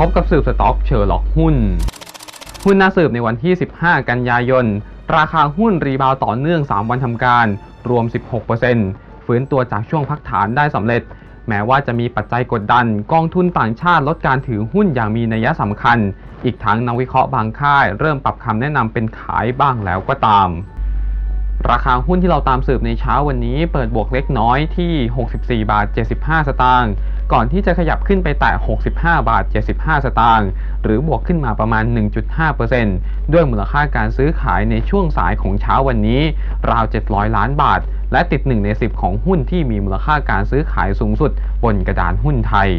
พบกับสืบสต็อกเชอร์ล็อกหุ้น หุ้นน่าสืบในวันที่ 15 กันยายน ราคาหุ้นรีบาวต่อเนื่อง 3 วันทำการ รวม 16%ฟื้นตัวจากช่วงพักฐานได้สำเร็จ แม้ว่าจะมีปัจจัยกดดัน กองทุนต่างชาติลดการถือหุ้นอย่างมีนัยสำคัญ อีกทั้งนักวิเคราะห์บางค่าย เริ่มปรับคำแนะนำเป็นขายบ้างแล้วก็ตามราคาหุ้นที่เราตามสืบในเช้าวันนี้เปิดบวกเล็กน้อยที่ 64 บาท 75 สตางค์ ก่อนที่จะขยับขึ้นไปแตะ 65 บาท 75 สตางค์ หรือบวกขึ้นมาประมาณ 1.5%ด้วยมูลค่าการซื้อขายในช่วงสายของเช้าวันนี้ ราว 700 ล้านบาท และติด 1 ใน 10 ของหุ้นที่มีมูลค่าการซื้อขายสูงสุด บนกระดานหุ้นไทย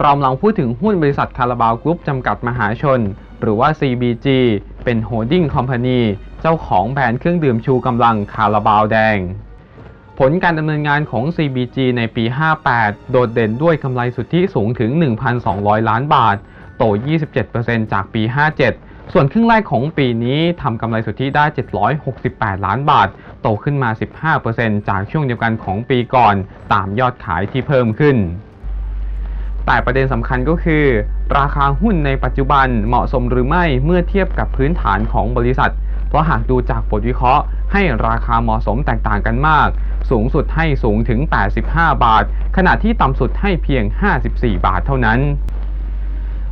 เรากำลังพูดถึงหุ้นบริษัทคาราบาวกรุ๊ปจำกัดมหาชน หรือว่า CBG เป็นโฮดดิ้งคอมพานีเจ้าของแบรนด์เครื่องดื่มชูกำลังคาราบาวแดง ผลการดำเนินงานของ CBG ในปี 58 โดดเด่นด้วยกำไรสุทธิสูงถึง 1,200 ล้านบาท โต 27%จากปี 57 ส่วนครึ่งแรกของปีนี้ทำกำไรสุทธิได้ 768 ล้านบาท โตขึ้นมา 15%จากช่วงเดียวกันของปีก่อน ตามยอดขายที่เพิ่มขึ้น แต่ประเด็นสำคัญก็คือ ราคาหุ้นในปัจจุบันเหมาะสมหรือไม่เมื่อเทียบกับพื้นฐานของบริษัท เพราะหากดูจากบทวิเคราะห์ ให้ราคาเหมาะสมแตกต่างกันมาก สูงสุดให้สูงถึง 85 บาท ขณะที่ต่ำสุดให้เพียง 54 บาทเท่านั้น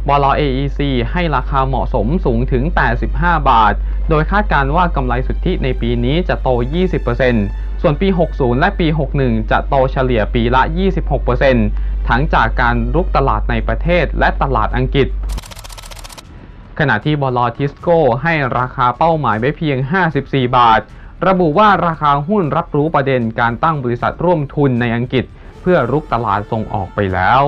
บล AEC ให้ราคาเหมาะสมสูงถึง 85 บาท โดยคาดการณ์ว่ากำไรสุทธิในปีนี้จะโต 20%ส่วนปี 60 และปี 61 จะโตเฉลี่ยปีละ 26%ทั้งจากการรุกตลาดในประเทศและตลาดอังกฤษ ขณะที่บอลทิสโก้ให้ราคาเป้าหมายไว้เพียง 54 บาท ระบุว่าราคาหุ้นรับรู้ประเด็นการตั้งบริษัทร่วมทุนในอังกฤษ เพื่อรุกตลาดส่งออกไปแล้ว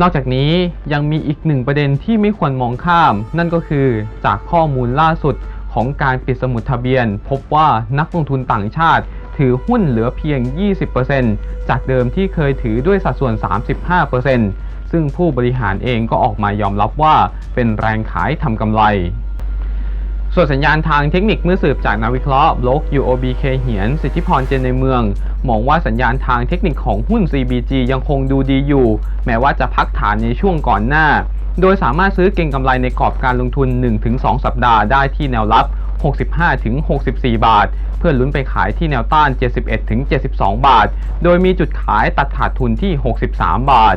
นอกจากนี้ยังมีอีกหนึ่งประเด็นที่ไม่ควรมองข้าม นั่นก็คือจากข้อมูลล่าสุดของการปิดสมุดทะเบียน พบว่านักลงทุนต่างชาติ ถือหุ้นเหลือเพียง 20%จากเดิมที่เคยถือด้วยสัดส่วน 35% ซึ่งผู้บริหารเองก็ออกมายอมรับว่าเป็นแรงขายทำกำไร ส่วนสัญญาณทางเทคนิคเมื่อสืบจากนักวิเคราะห์บล็อก UOBK เหียน สิทธิพรเจนในเมือง มองว่าสัญญาณทางเทคนิคของหุ้น CBG ยังคงดูดีอยู่ แม้ว่าจะพักฐานในช่วงก่อนหน้า โดยสามารถซื้อเก็งกำไรในกรอบการลงทุน 1-2 สัปดาห์ได้ที่แนวรับ65-64 บาท เพื่อลุ้นไปขายที่แนวต้าน 71-72 บาท โดยมีจุดขายตัดขาดทุนที่ 63 บาท